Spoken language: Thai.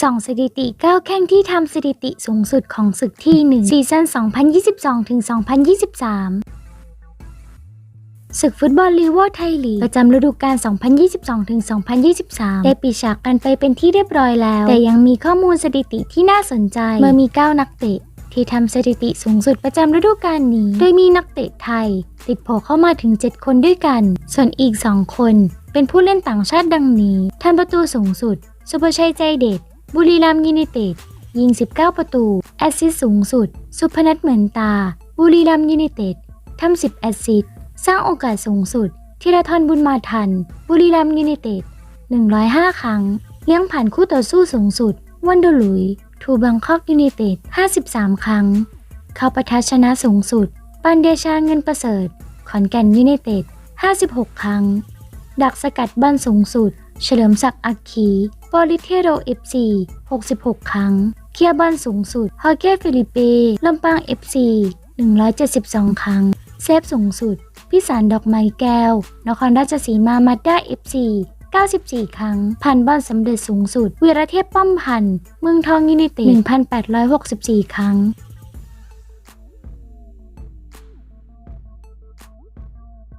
สองสถิติ 9 แข่งที่ทำสถิติสูงสุดของศึกที่ 1 ซีซั่น 2022 ถึง 2023 ศึกฟุตบอลลีโวไทยลีกประจำฤดูกาล 2022 ถึง 2023 ได้ปิดฉากกันไปเป็นที่เรียบร้อยแล้ว แต่ยังมีข้อมูลสถิติที่น่าสนใจ เมื่อมี 9 นักเตะที่ทำสถิติสูงสุดประจำฤดูกาลนี้ โดยมีนักเตะไทย ติดโผเข้ามาถึง 7 คนด้วยกัน ส่วนอีก 2 คน เป็นผู้เล่นต่างชาติดังนี้ทำประตูสูงสุด สุภชัยใจเด็ด บุรีรัมย์ยูไนเต็ด ยิง 19 ประตู แอสซิสสูงสุด สุพนัทเหมือนตา บุรีรัมย์ยูไนเต็ดทำ10 แอสซิสสร้างโอกาสสูงสุดธีรทรบุญมาทัน บุรีรัมย์ยูไนเต็ด 105 ครั้ง เลี้ยงผ่านคู่ต่อสู้สูงสุด วันดหลุย ทูบังคอกยูไนเต็ด 53 ครั้ง เข้าประทัชนะสูงสุด ปันเดชาเงินประเสริฐ ขอนแก่นยูไนเต็ด 56 ครั้ง ดักสกัดบ้นสูงสุด เฉลิมศักดิ์อักขีบริเทโรเอฟซี66 ครั้ง เคียร์บอลสูงสุดฮอเก้ฟิลิปเปลำปางเอฟซี172 ครั้ง เซฟสูงสุด พิสารดอกไม้แก้ว นครราชสีมามาด้าเอฟซี94 ครั้งผ่านบอลสำเร็จสูงสุดวีรเทพป้อมพัน เมืองทองยูไนเต็ด1,864 ครั้ง